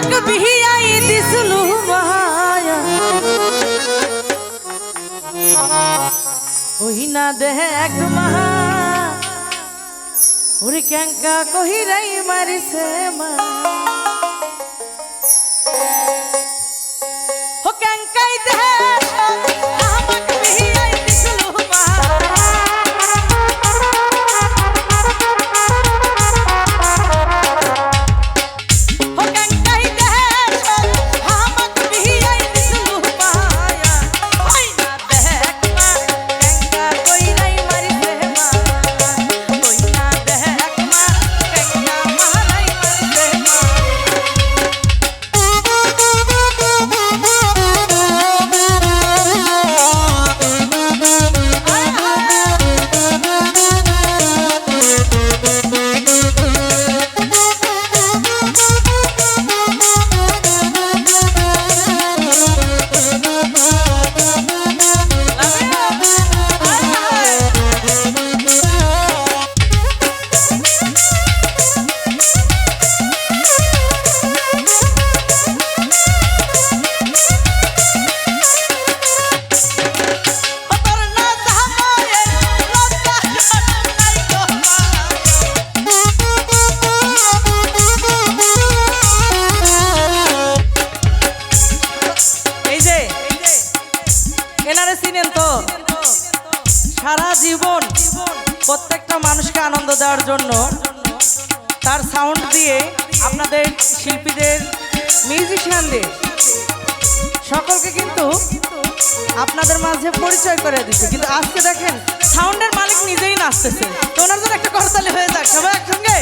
আজ হামাক বিহিয়াই দিসলু মায়া ওই না দেখ মাহা ওরে ক্যাঙ্কা কহিরাই মারিছে মা দেওয়ার জন্য তার সাউন্ড দিয়ে আপনাদের শিল্পীদের মিউজিশিয়ানদের সকলকে কিন্তু আপনাদের মাঝে পরিচয় করে দিচ্ছে। কিন্তু আজকে দেখেন সাউন্ডের মালিক নিজেই নাচতেছে। তো ওনার জন্য একটা করতালি হয়ে যাক, সবাই একসঙ্গে?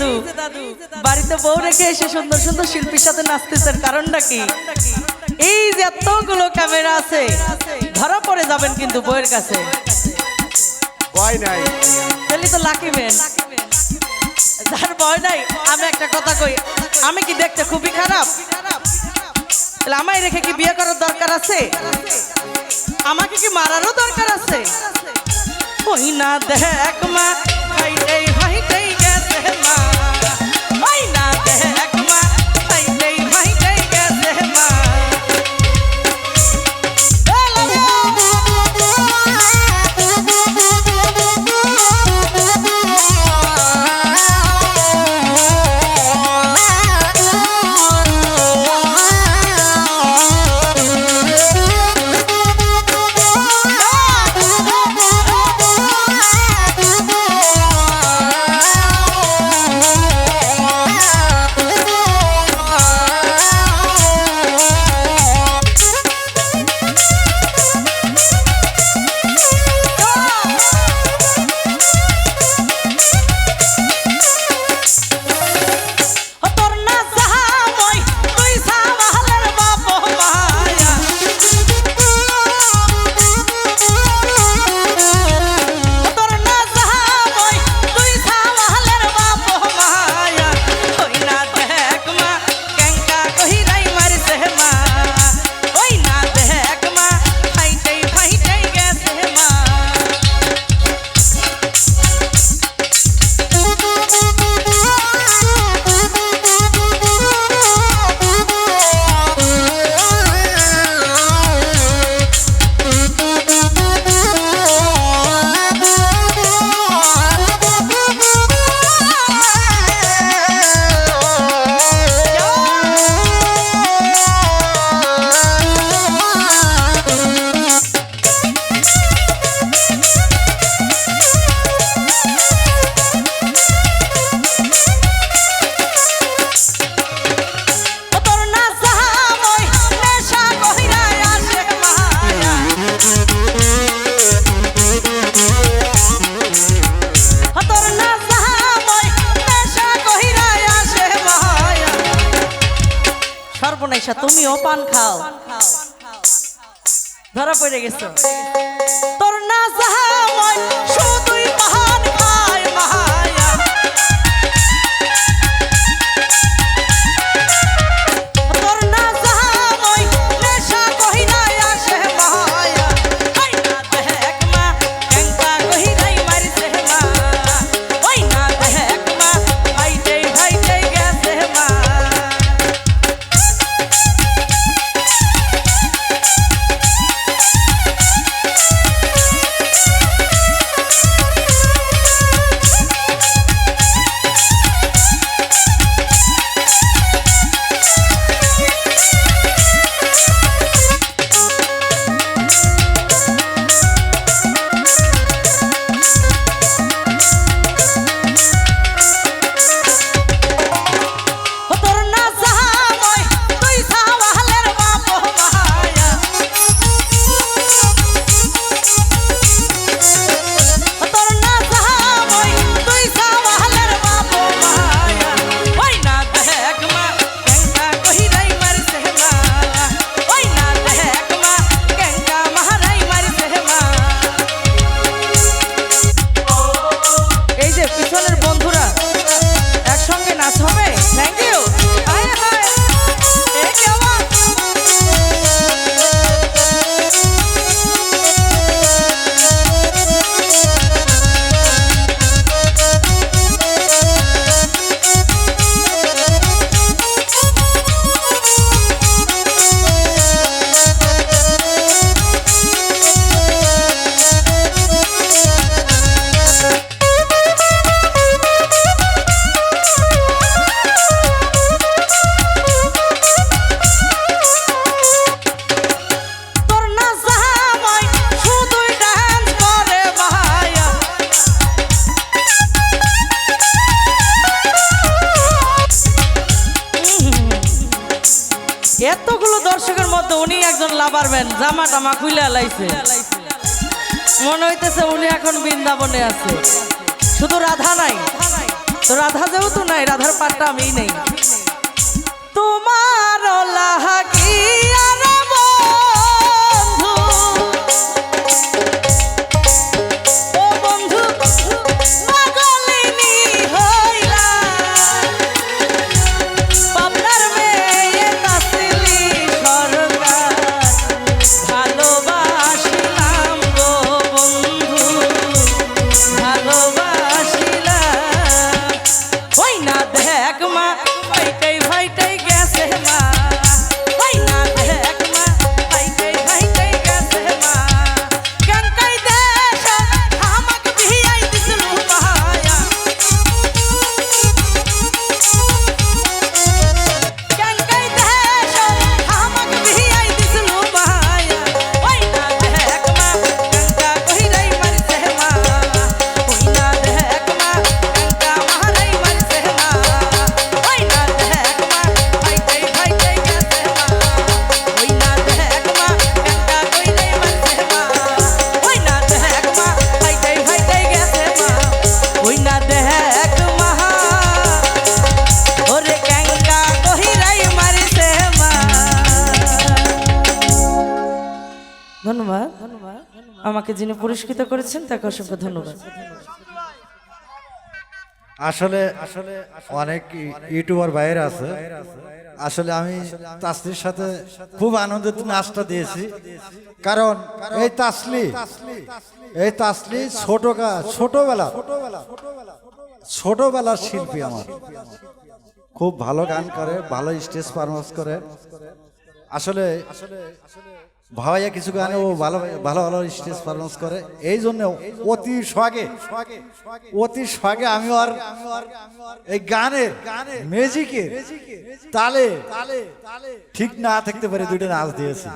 দাদু। বাড়িতে বউ রেখে এসে সুন্দর সুন্দর শিল্পীর সাথে নাচতেছেন কারণটা কি? এই যে এতগুলো ক্যামেরা আছে ধরা পড়ে যাবেন কিন্তু বউয়ের কাছে। ভয় নাই। তাহলে তো লাকি ম্যান যার ভয় নাই আমি একটা কথা কই আমি কি দেখতে খুবই খারাপ? তাহলে আমায় রেখে কি বিয়ে করার দরকার আছে? আমাকে কি মারারও দরকার আছে? ওই না দেখ মা মা ওই না দেখ ধরা পড়ে গেছো। ম্যান জামা টামা খুলে লাইছে। মনে হইতেছে উনি এখন বৃন্দাবনে আছে। শুধু রাধা নাই, তো রাধা যেহেতু নাই, রাধার পাটটা আমি নেই। তোমার ধন্যবাদ। আমাকে যিনি পুরস্কৃত করেছেন, তাকে অসংখ্য ধন্যবাদ। আসলে আসলে অনেক ইউটিউবার বাইরে আছে। আসলে আমি তাসলির সাথে খুব আনন্দিত নাচটা দিয়েছি। কারণ এই তাসলি এই তাসলি ছোট ছোটবেলা, ছোটবেলার শিল্পী আমার। খুব ভালো গান করে, ভালো স্টেজ পারফরমেন্স করে। আসলে আসলে ভাইয়া কিছু গানে ও ভালো ভালো ভালো স্টেজ পারফরমেন্স করে। এই জন্য অতি স্বাগে অতি স্বাগে আমি আর এই গানের তালে তালে ঠিক না থাকতে পারে দুইটা নাচ দিয়েছি।